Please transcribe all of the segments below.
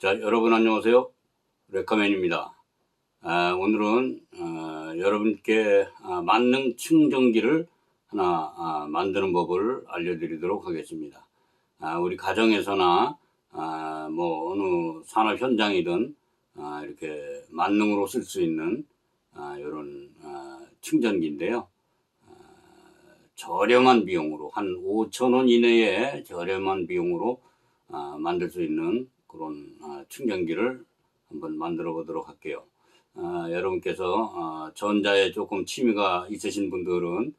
자, 여러분 안녕하세요. 레카맨입니다. 아, 오늘은 어, 여러분께 아, 만능 충전기를 하나 아, 만드는 법을 알려드리도록 하겠습니다. 아, 우리 가정에서나 아, 뭐 어느 산업 현장이든 아, 이렇게 만능으로 쓸 수 있는 아, 이런 아, 충전기인데요. 아, 저렴한 비용으로 한 5천 원 이내에 저렴한 비용으로 아, 만들 수 있는 그런 아, 충전기를 한번 만들어 보도록 할게요. 아, 여러분께서 아, 전자에 조금 취미가 있으신 분들은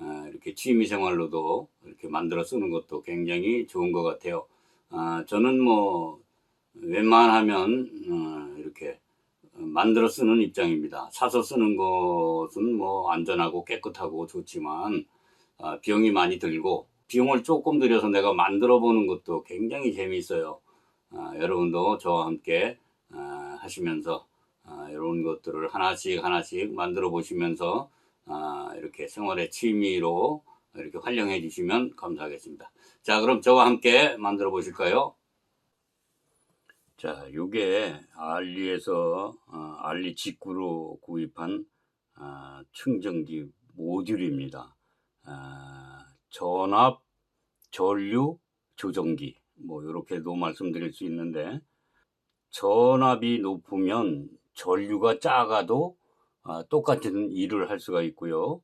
아, 이렇게 취미 생활로도 이렇게 만들어 쓰는 것도 굉장히 좋은 것 같아요. 아, 저는 뭐 웬만하면 어, 이렇게 만들어 쓰는 입장입니다. 사서 쓰는 것은 뭐 안전하고 깨끗하고 좋지만 아, 비용이 많이 들고 비용을 조금 들여서 내가 만들어 보는 것도 굉장히 재미있어요. 아, 여러분도 저와 함께 아, 하시면서 아, 이런 것들을 하나씩 하나씩 만들어 보시면서 아, 이렇게 생활의 취미로 이렇게 활용해 주시면 감사하겠습니다. 자, 그럼 저와 함께 만들어 보실까요? 자, 요게 알리에서 어, 알리 직구로 구입한 아, 충전기 모듈입니다. 아, 전압 전류 조정기 뭐 이렇게도 말씀드릴 수 있는데 전압이 높으면 전류가 작아도 아, 똑같은 일을 할 수가 있고요.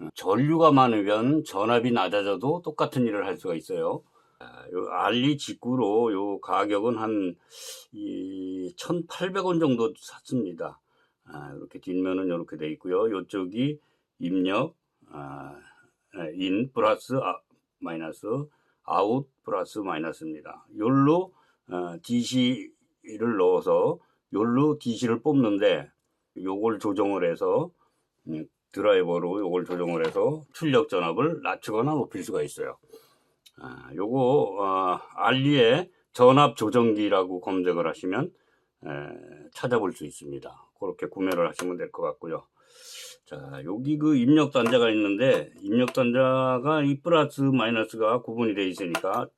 어, 전류가 많으면 전압이 낮아져도 똑같은 일을 할 수가 있어요. 아, 요 알리 직구로 요 가격은 한이 1,800원 정도 샀습니다. 아, 이렇게 뒷면은 이렇게 돼 있고요. 요쪽이 입력 아, 예, 인 플러스 아, 마이너스 아웃 플러스 마이너스입니다. 어, DC를 넣어서 요로 DC를 뽑는데 요걸 조정을 해서 음, 드라이버로 요걸 조정을 해서 출력 전압을 낮추거나 높일 수가 있어요. 아, 요거 어, 알리에 전압 조정기라고 검색을 하시면 에, 찾아볼 수 있습니다. 그렇게 구매를 하시면 될 것 같고요. 자, 여기 그 입력 단자가 있는데 입력 단자가 이 플러스 마이너스가 구분이 되어 있으니까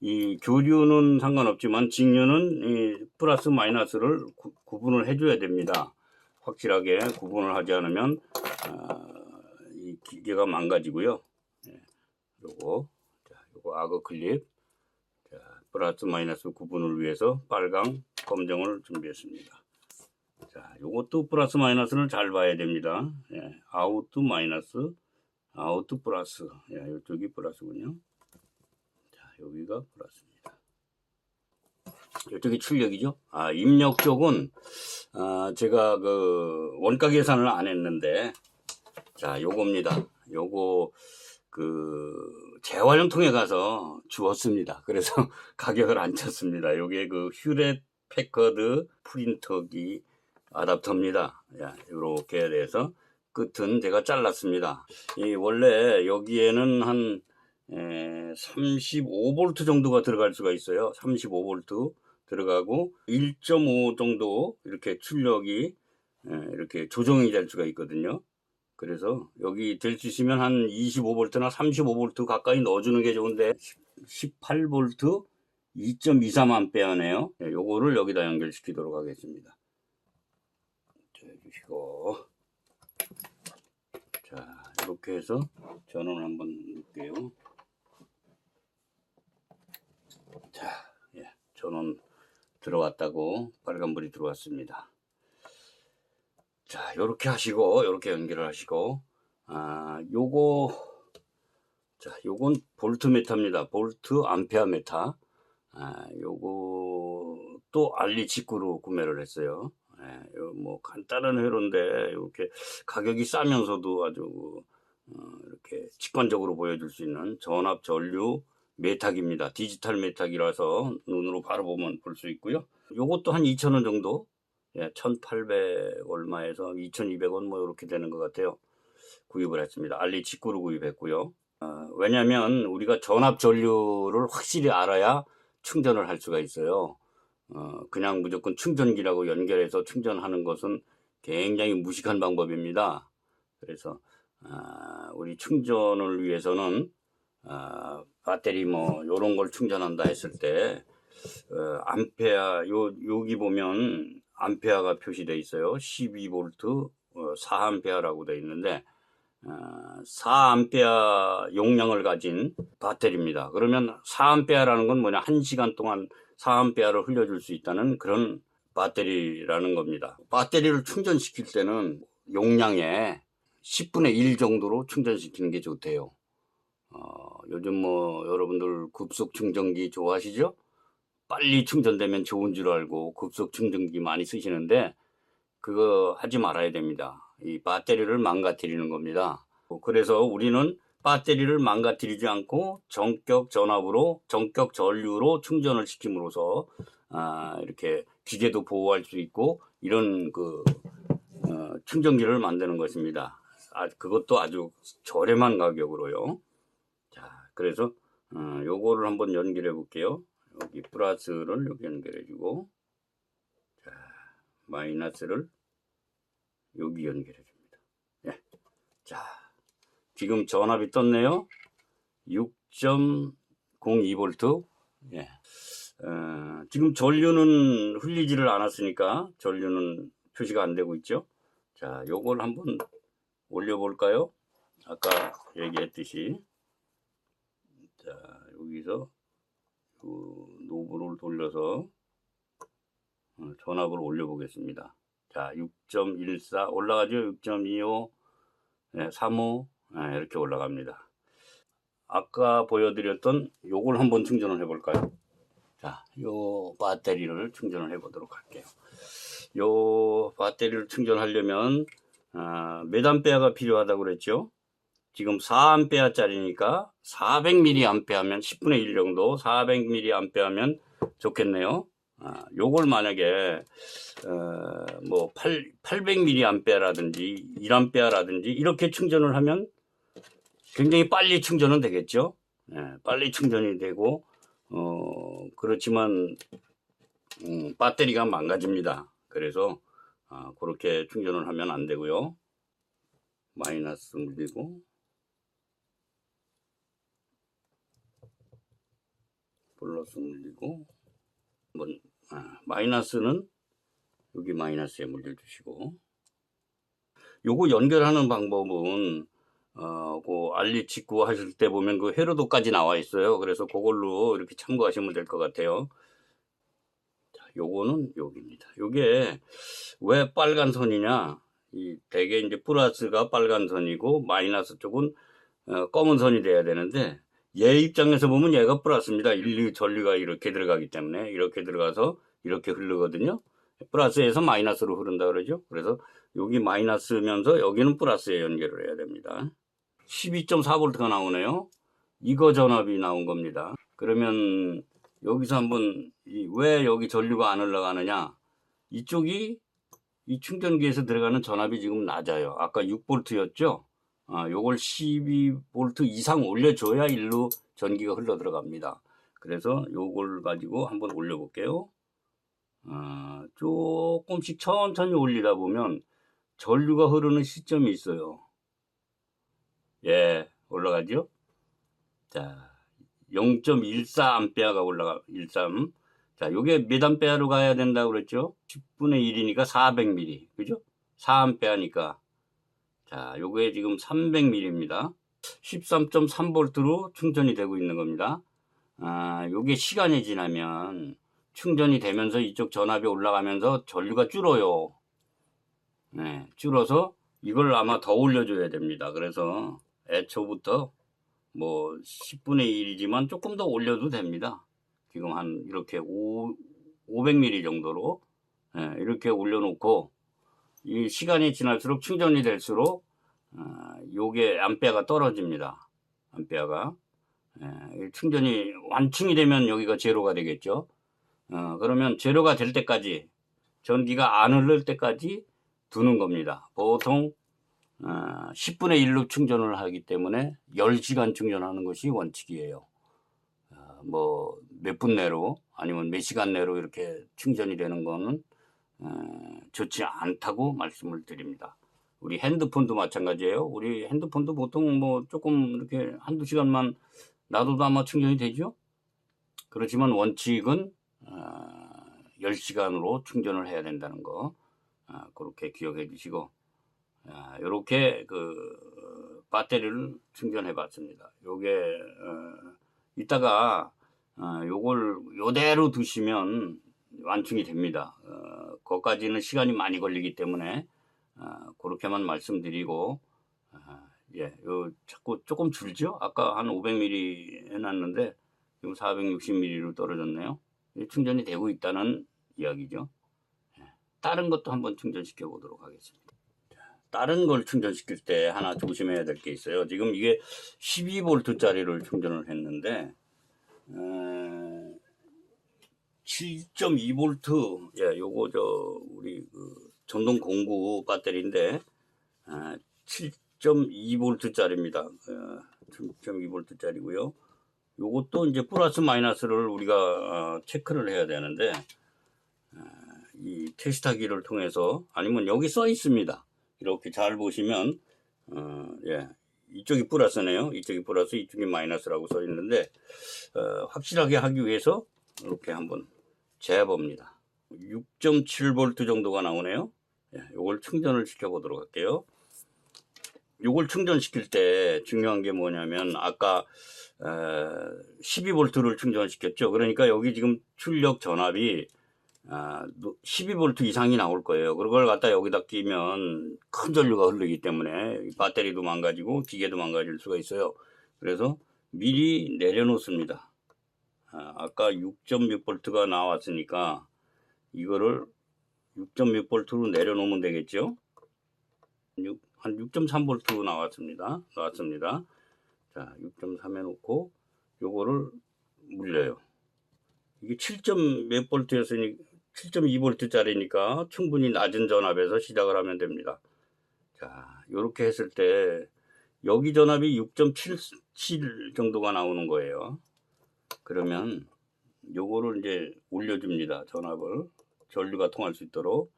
이 교류는 상관없지만 직류는 이 플러스 마이너스를 구, 구분을 해줘야 됩니다. 확실하게 구분을 하지 않으면 아, 이 기계가 망가지고요. 예, 요거 자, 요거 악어 클립 자, 플러스 마이너스 구분을 위해서 빨강 검정을 준비했습니다. 자, 요것도 플러스 마이너스를 잘 봐야 됩니다. 예, 아웃 마이너스, 아웃 플러스. 예, 이쪽이 플러스군요. 자, 여기가 플러스입니다. 이쪽이 출력이죠. 아, 입력 쪽은 아, 제가 그 원가 계산을 안 했는데, 자, 요겁니다. 요거 그 재활용통에 가서 주었습니다. 그래서 가격을 안 쳤습니다. 요게 그 휴렛 패커드 프린터기 아답터입니다. 야, 이렇게 돼서 끝은 제가 잘랐습니다. 이 원래 여기에는 한 35V 정도가 들어갈 수가 있어요. 35V 들어가고 1.5 정도 이렇게 출력이 에, 이렇게 조정이 될 수가 있거든요. 그래서 여기 될 수 있으면 한 25V나 35V 가까이 넣어주는 게 좋은데 18V 2.23A네요. 예, 요거를 여기다 연결시키도록 하겠습니다. 자, 해주시고 자 이렇게 해서 전원을 한번 넣을게요. 자 예, 전원 들어왔다고 빨간불이 들어왔습니다. 자 요렇게 하시고 요렇게 연결을 하시고 아 요거 자 요건 볼트 메타입니다. 볼트 암페어 메타. 아 요거 또 알리 직구로 구매를 했어요 예, 요뭐 간단한 회로인데 이렇게 가격이 싸면서도 아주 어, 이렇게 직관적으로 보여줄 수 있는 전압 전류 메탁입니다. 디지털 메탁이라서 눈으로 바로 보면 볼 수 있고요. 요것도 한 2,000원 정도, 예, 1,800 얼마에서 2,200원 뭐 이렇게 되는 것 같아요. 구입을 했습니다. 알리 직구로 구입했고요. 어, 왜냐하면 우리가 전압 전류를 확실히 알아야 충전을 할 수가 있어요. 어, 그냥 무조건 충전기라고 연결해서 충전하는 것은 굉장히 무식한 방법입니다. 그래서 아, 우리 충전을 위해서는 아, 배터리 뭐 이런 걸 충전한다 했을 때 어, 암페아 요 여기 보면 암페아가 표시되어 있어요. 12V 어, 4암페아라고 되어 있는데 어, 4암페아 용량을 가진 배터리입니다. 그러면 4암페아라는 건 뭐냐? 1시간 동안 4암페아를 흘려줄 수 있다는 그런 배터리라는 겁니다. 배터리를 충전시킬 때는 용량의 10분의 1 정도로 충전시키는 게 좋대요. 어, 요즘 뭐 여러분들 급속 충전기 좋아하시죠? 빨리 충전되면 좋은 줄 알고 급속 충전기 많이 쓰시는데 그거 하지 말아야 됩니다. 이 배터리를 망가뜨리는 겁니다. 그래서 우리는 배터리를 망가뜨리지 않고 전격 전압으로 전격 전류로 충전을 시킴으로써 아, 이렇게 기계도 보호할 수 있고 이런 그 어, 충전기를 만드는 것입니다. 아, 그것도 아주 저렴한 가격으로요. 자, 그래서 어, 요거를 한번 연결해 볼게요. 여기 플러스를 여기 연결해 주고 자, 마이너스를 여기 연결해. 자, 지금 전압이 떴네요. 6.02V. 예. 어, 지금 전류는 흘리지를 않았으니까 전류는 표시가 안 되고 있죠. 자, 요걸 한번 올려볼까요? 아까 얘기했듯이. 자, 여기서 그 노브를 돌려서 어, 전압을 올려보겠습니다. 자, 6.14 올라가죠? 6.25, 네, 35 네, 이렇게 올라갑니다. 아까 보여드렸던 요걸 한번 충전을 해볼까요? 자, 요 배터리를 충전을 해보도록 할게요. 요 배터리를 충전하려면 아, 몇 암페어가 필요하다고 그랬죠? 지금 4암페어 짜리니까 400mAh 하면 10분의 1 정도 400mAh 하면 좋겠네요. 아, 요걸 만약에 어, 뭐 8, 800mAh라든지 1A라든지 이렇게 충전을 하면 굉장히 빨리 충전은 되겠죠. 예, 빨리 충전이 되고 어, 그렇지만 음, 배터리가 망가집니다. 그래서 아, 그렇게 충전을 하면 안 되고요. 마이너스 물리고 플러스 물리고 한번 아, 마이너스는 여기 마이너스에 물려주시고 요거 연결하는 방법은 어, 그 알리 직구 하실 때 보면 그 회로도까지 나와 있어요. 그래서 그걸로 이렇게 참고하시면 될 것 같아요. 자, 요거는 여기입니다. 요게 왜 빨간 선이냐? 이 대개 이제 플러스가 빨간 선이고 마이너스 쪽은 어, 검은 선이 돼야 되는데 얘 입장에서 보면 얘가 플러스입니다. 인류 전류가 이렇게 들어가기 때문에 이렇게 들어가서 이렇게 흐르거든요. 플러스에서 마이너스로 흐른다 그러죠. 그래서 여기 마이너스면서 여기는 플러스에 연결을 해야 됩니다. 12.4V가 나오네요. 이거 전압이 나온 겁니다. 그러면 여기서 한번 이- 왜 여기 전류가 안 흘러가느냐? 이쪽이 이 충전기에서 들어가는 전압이 지금 낮아요. 아까 6V였죠? 아, 요걸 12V 이상 올려줘야 일로 전기가 흘러 들어갑니다. 그래서 요걸 가지고 한번 올려볼게요. 아, 조금씩 천천히 올리다 보면 전류가 흐르는 시점이 있어요. 예, 올라가죠? 자, 0.14암페어가 올라가, 13. 자, 요게 몇 암페어로 가야 된다고 그랬죠? 10분의 1이니까 400ml. 그죠? 4암페어니까. 자, 요게 지금 300ml입니다. 13.3V로 충전이 되고 있는 겁니다. 아, 요게 시간이 지나면 충전이 되면서 이쪽 전압이 올라가면서 전류가 줄어요. 네, 줄어서 이걸 아마 더 올려줘야 됩니다. 그래서 애초부터 뭐 10분의 1이지만 조금 더 올려도 됩니다. 지금 한 이렇게 5, 500ml 정도로 예, 이렇게 올려놓고 이 시간이 지날수록 충전이 될수록 아, 요게 암페어가 떨어집니다. 암페어가 예, 이 충전이 완충이 되면 여기가 제로가 되겠죠. 어, 그러면 제로가 될 때까지 전기가 안 흐를 때까지 두는 겁니다. 보통 어, 10분의 1로 충전을 하기 때문에 10시간 충전하는 것이 원칙이에요. 어, 뭐몇 분 내로 아니면 몇 시간 내로 이렇게 충전이 되는 거는 어, 좋지 않다고 말씀을 드립니다. 우리 핸드폰도 마찬가지예요. 우리 핸드폰도 보통 뭐 조금 이렇게 한두 시간만 놔둬도 아마 충전이 되죠. 그렇지만 원칙은 아, 10시간으로 충전을 해야 된다는 거 아, 그렇게 기억해 주시고 아, 이렇게 그 배터리를 충전해 봤습니다. 요게 어, 이따가 어, 요걸 요대로 두시면 완충이 됩니다. 어, 거기까지는 시간이 많이 걸리기 때문에 어, 그렇게만 말씀드리고 아, 예, 요 자꾸 조금 줄죠? 아까 한 500ml 해놨는데 지금 460ml로 떨어졌네요. 이 충전이 되고 있다는 이야기죠. 예, 다른 것도 한번 충전시켜 보도록 하겠습니다. 자, 다른 걸 충전시킬 때 하나 조심해야 될 게 있어요. 지금 이게 12V짜리를 충전을 했는데 어, 7.2V 예, 요거 저 우리 그 전동 공구 배터리인데 아, 7.2V짜리입니다. 어, 7.2V짜리고요. 요것도 이제 플러스 마이너스를 우리가 어, 체크를 해야 되는데 아, 이 테스트하기를 통해서 아니면 여기 써 있습니다. 이렇게 잘 보시면 어, 예, 이쪽이 플러스네요. 이쪽이 플러스, 이쪽이 마이너스라고 써 있는데 어, 확실하게 하기 위해서 이렇게 한번 재봅니다. 6.7V 정도가 나오네요. 예, 요걸 충전을 시켜보도록 할게요. 요걸 충전시킬 때 중요한 게 뭐냐면 아까 12V를 충전시켰죠. 그러니까 여기 지금 출력 전압이 12V 이상이 나올 거예요. 그걸 갖다 여기다 끼면 큰 전류가 흐르기 때문에 배터리도 망가지고 기계도 망가질 수가 있어요. 그래서 미리 내려놓습니다. 아, 아까 6.6V가 나왔으니까 이거를 6.6V로 내려놓으면 되겠죠. 6, 한 6.3V 나왔습니다. 나왔습니다. 자, 6.3 해놓고 요거를 물려요. 이게 7 몇 볼트였으니 7.2볼트짜리니까 충분히 낮은 전압에서 시작을 하면 됩니다. 자, 요렇게 했을 때 여기 전압이 6.77 정도가 나오는 거예요. 그러면 요거를 이제 올려줍니다. 전압을 전류가 통할 수 있도록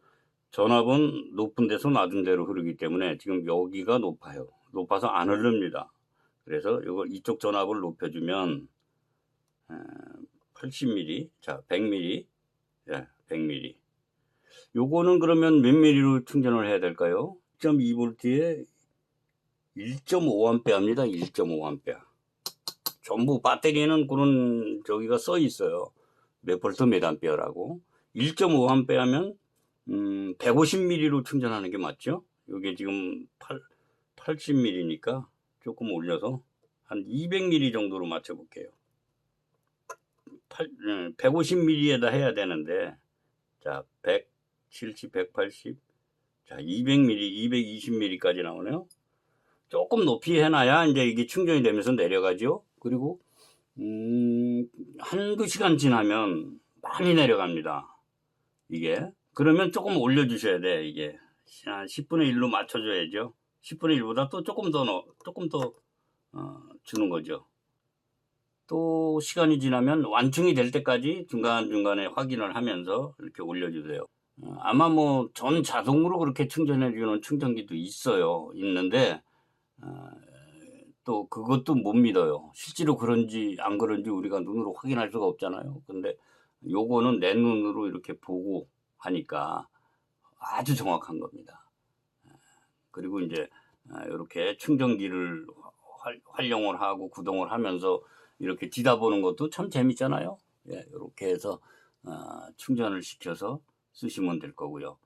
전압은 높은 데서 낮은 데로 흐르기 때문에 지금 여기가 높아요. 높아서 안 흐릅니다. 그래서 이거 이쪽 전압을 높여주면 80mm, 자 100mm, 예, 100mm. 요거는 그러면 몇 mm로 충전을 해야 될까요? 1.2V에 1.5A입니다. 1.5A. 전부 배터리는 그런 저기가 써 있어요. 몇 볼트 몇 암페어라고. 1.5A 하면 음, 150mm로 충전하는 게 맞죠? 이게 지금 8, 80mm니까 조금 올려서 한 200mm 정도로 맞춰 볼게요. 150mm에다 해야 되는데 자, 170, 180, 자, 200mm, 220mm까지 나오네요. 조금 높이 해놔야 이제 이게 충전이 되면서 내려가죠. 그리고 음, 한두 시간 지나면 많이 내려갑니다. 이게 그러면 조금 올려주셔야 돼 이게 한 10분의 1로 맞춰줘야죠. 10분의 1보다 또 조금 더 넣어, 조금 더 어, 주는 거죠. 또 시간이 지나면 완충이 될 때까지 중간중간에 확인을 하면서 이렇게 올려주세요. 어, 아마 뭐 전 자동으로 그렇게 충전해주는 충전기도 있어요. 있는데 어, 또 그것도 못 믿어요. 실제로 그런지 안 그런지 우리가 눈으로 확인할 수가 없잖아요. 근데 요거는 내 눈으로 이렇게 보고 하니까 아주 정확한 겁니다. 그리고 이제 이렇게 충전기를 활용을 하고 구동을 하면서 이렇게 뒤다 보는 것도 참 재밌잖아요. 예, 이렇게 해서 어, 충전을 시켜서 쓰시면 될 거고요.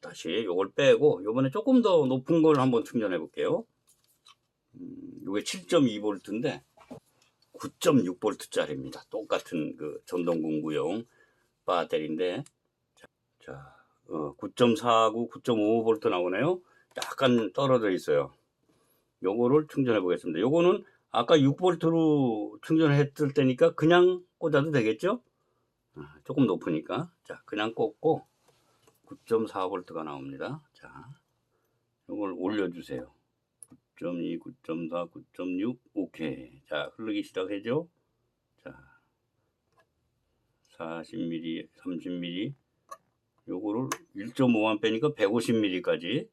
다시 이걸 빼고 요번에 조금 더 높은 걸 한번 충전해 볼게요. 음, 요게 7.2V인데 9.6V짜리입니다. 똑같은 그 전동 공구용 배터리인데 자, 어, 9.49, 9.5V 나오네요. 약간 떨어져 있어요. 요거를 충전해 보겠습니다. 요거는 아까 6V로 충전했을 때니까 그냥 꽂아도 되겠죠? 아, 조금 높으니까. 자, 그냥 꽂고 9.4V가 나옵니다. 자, 요걸 올려주세요. 9.2, 9.4, 9.6, 오케이. 자, 흐르기 시작하죠? 자, 40mm, 30mm. 요거를 1.5A 빼니까 150mm까지.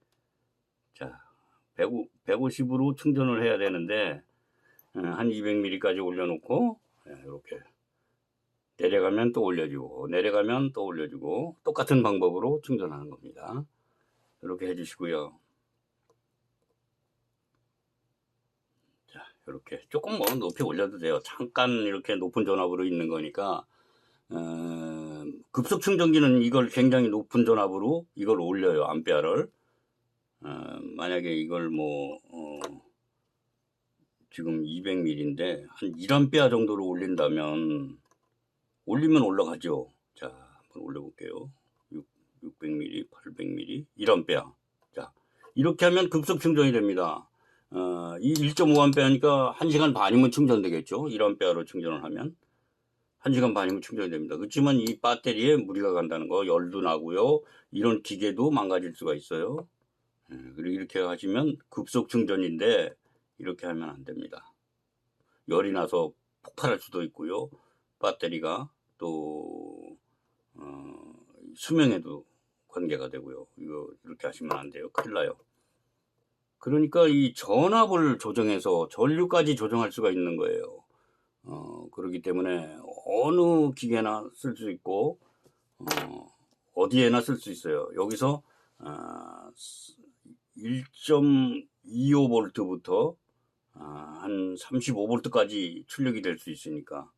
자, 150, 으로 충전을 해야 되는데, 어, 한 200mm까지 올려놓고, 이렇게 내려가면 또 올려주고 내려가면 또 올려주고 똑같은 방법으로 충전하는 겁니다. 이렇게 해주시고요. 자, 이렇게 조금 뭐 높이 올려도 돼요. 잠깐 이렇게 높은 전압으로 있는 거니까 어, 급속 충전기는 이걸 굉장히 높은 전압으로 이걸 올려요 암페어를. 어, 만약에 이걸 뭐 어, 지금 200ml인데 한 1A 정도로 올린다면 올리면 올라가죠. 자, 한번 올려볼게요. 6, 600ml, 800ml, 1A. 자, 이렇게 하면 급속 충전이 됩니다. 어, 이 1.5A니까 1시간 반이면 충전되겠죠. 1A로 충전을 하면. 1시간 반이면 충전이 됩니다. 그렇지만 이 배터리에 무리가 간다는 거, 열도 나고요. 이런 기계도 망가질 수가 있어요. 예, 그리고 이렇게 하시면 급속 충전인데 이렇게 하면 안 됩니다. 열이 나서 폭발할 수도 있고요. 배터리가 또 어, 수명에도 관계가 되고요. 이거 이렇게 하시면 안 돼요. 큰일 나요. 그러니까 이 전압을 조정해서 전류까지 조정할 수가 있는 거예요. 어, 그렇기 때문에 어느 기계나 쓸 수 있고 어, 어디에나 쓸 수 있어요. 여기서 아, 1.25V부터 아, 한 35V까지 출력이 될 수 있으니까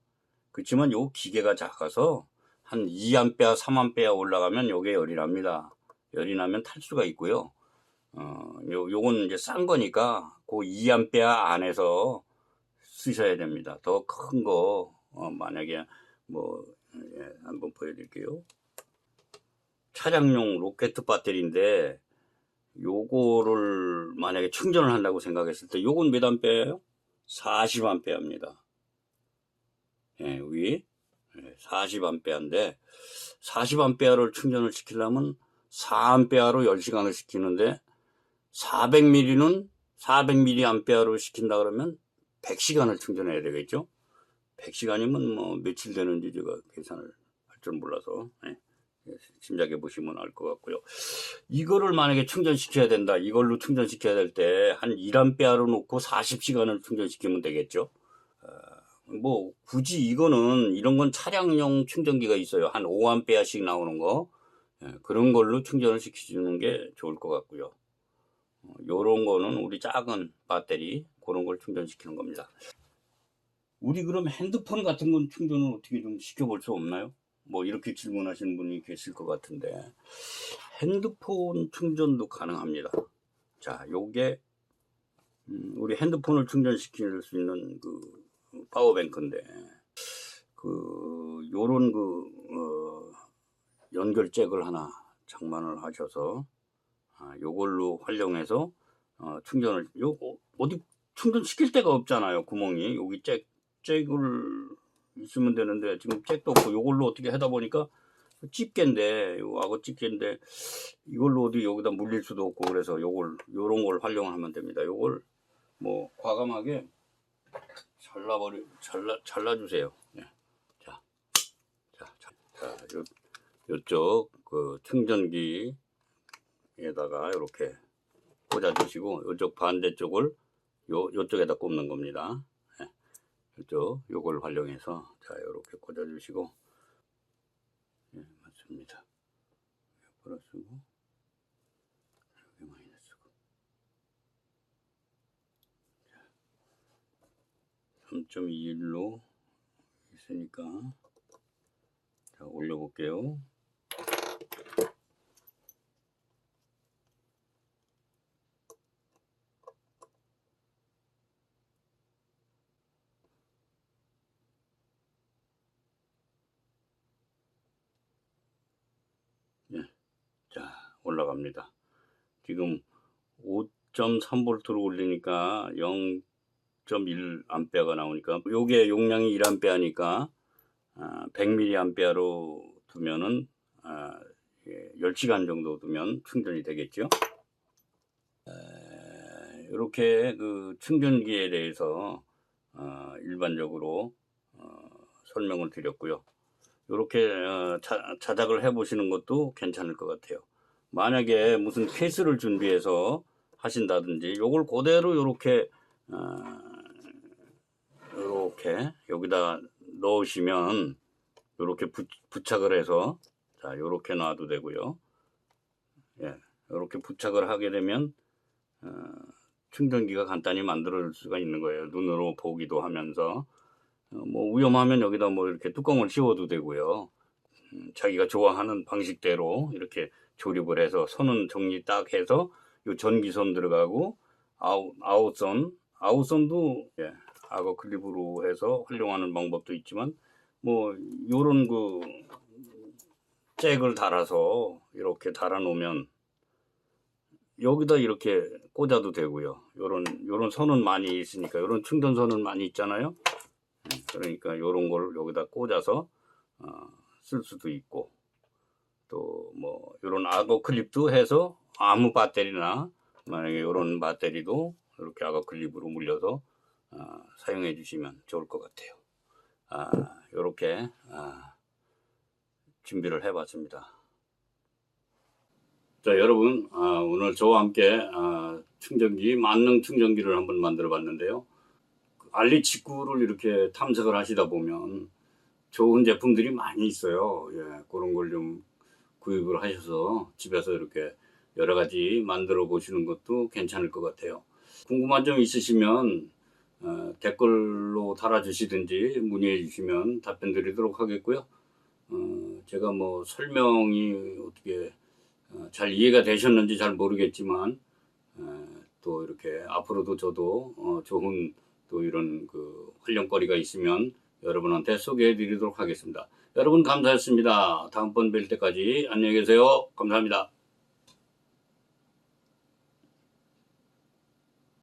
그렇지만 요 기계가 작아서 한 2A, 3A 올라가면 요게 열이 납니다. 열이 나면 탈 수가 있고요. 어, 요, 요건 이제 싼 거니까 그 2A 안에서 쓰셔야 됩니다. 더 큰 거, 어, 만약에 뭐, 예, 한번 보여드릴게요. 차량용 로켓 배터리인데, 요거를 만약에 충전을 한다고 생각했을 때, 요건 몇 암페어예요? 40암페어입니다. 예, 위. 40암페어인데, 40암페어를 충전을 시키려면 4암페어로 10시간을 시키는데, 400ml는 400mAh로 시킨다 그러면 100시간을 충전해야 되겠죠? 100시간이면 뭐 며칠 되는지 제가 계산을 할 줄 몰라서 예, 짐작해 보시면 알 것 같고요. 이거를 만약에 충전시켜야 된다. 이걸로 충전시켜야 될 때 한 1A로 놓고 40시간을 충전시키면 되겠죠? 어, 뭐 굳이 이거는 이런 건 차량용 충전기가 있어요. 한 5A씩 나오는 거 예, 그런 걸로 충전을 시켜주는 게 좋을 것 같고요. 어, 요런 거는 우리 작은 배터리 그런 걸 충전시키는 겁니다. 우리 그럼 핸드폰 같은 건 충전을 어떻게 좀 시켜볼 수 없나요? 뭐 이렇게 질문하시는 분이 계실 것 같은데 핸드폰 충전도 가능합니다. 자, 요게 음, 우리 핸드폰을 충전시킬 수 있는 그 파워뱅크인데 그 요런 그 어, 연결 잭을 하나 장만을 하셔서 아, 요걸로 활용해서 어, 충전을 요 어, 어디 충전시킬 데가 없잖아요 구멍이 여기 잭 잭을 있으면 되는데 지금 잭도 없고 요걸로 어떻게 하다 보니까 집게인데 요 악어 집게인데 이걸로 어디 여기다 물릴 수도 없고 그래서 요걸 요런 걸 활용하면 됩니다 요걸 뭐 과감하게 잘라버리 잘라 잘라주세요 예. 자, 자, 자, 자 요, 요쪽 그 충전기 에다가 이렇게 꽂아주시고 이쪽 반대쪽을 요 요쪽에다 꼽는 겁니다. 예. 이쪽 요걸 활용해서 자 이렇게 꽂아주시고 예, 맞습니다. 플러스고 여기 마이너스고 3.21로 있으니까 자 올려볼게요. 자, 올라갑니다. 지금 5.3V로 올리니까 0.1A가 나오니까 요게 용량이 1A니까 100mAh로 두면은 아, 예, 10시간 정도 두면 충전이 되겠죠. 이렇게 그 충전기에 대해서 어, 일반적으로 어, 설명을 드렸고요. 이렇게 어, 자, 자작을 해보시는 것도 괜찮을 것 같아요. 만약에 무슨 케이스를 준비해서 하신다든지 요걸 그대로 이렇게 이렇게 여기다 넣으시면 이렇게 부착을 해서 자 이렇게 놔도 되고요. 예, 이렇게 부착을 하게 되면 어, 충전기가 간단히 만들 수가 있는 거예요. 눈으로 보기도 하면서 어, 뭐 위험하면 여기다 뭐 이렇게 뚜껑을 씌워도 되고요. 음, 자기가 좋아하는 방식대로 이렇게 조립을 해서 선은 정리 딱 해서 요 전기선 들어가고 아웃 아웃선 아웃선도 예, 악어 클립으로 해서 활용하는 방법도 있지만 뭐 요런 그 잭을 달아서 이렇게 달아 놓으면 여기다 이렇게 꽂아도 되고요. 요런 요런 선은 많이 있으니까 요런 충전선은 많이 있잖아요. 예, 그러니까 요런 걸 여기다 꽂아서 어, 쓸 수도 있고 또뭐 요런 악어 클립도 해서 아무 배터리나 만약에 요런 배터리도 이렇게 악어 클립으로 물려서 어, 사용해 주시면 좋을 것 같아요. 아, 요렇게 아, 준비를 해봤습니다. 자, 여러분, 아, 오늘 저와 함께 아, 충전기, 만능 충전기를 한번 만들어 봤는데요. 알리 직구를 이렇게 탐색을 하시다 보면 좋은 제품들이 많이 있어요. 예, 그런 걸 좀 구입을 하셔서 집에서 이렇게 여러 가지 만들어 보시는 것도 괜찮을 것 같아요. 궁금한 점 있으시면 어, 댓글로 달아주시든지 문의해 주시면 답변 드리도록 하겠고요. 어, 제가 뭐 설명이 어떻게 어, 잘 이해가 되셨는지 잘 모르겠지만 어, 또 이렇게 앞으로도 저도 어, 좋은 또 이런 그 활용거리가 있으면 여러분한테 소개해 드리도록 하겠습니다. 여러분 감사했습니다. 다음번 뵐 때까지 안녕히 계세요. 감사합니다.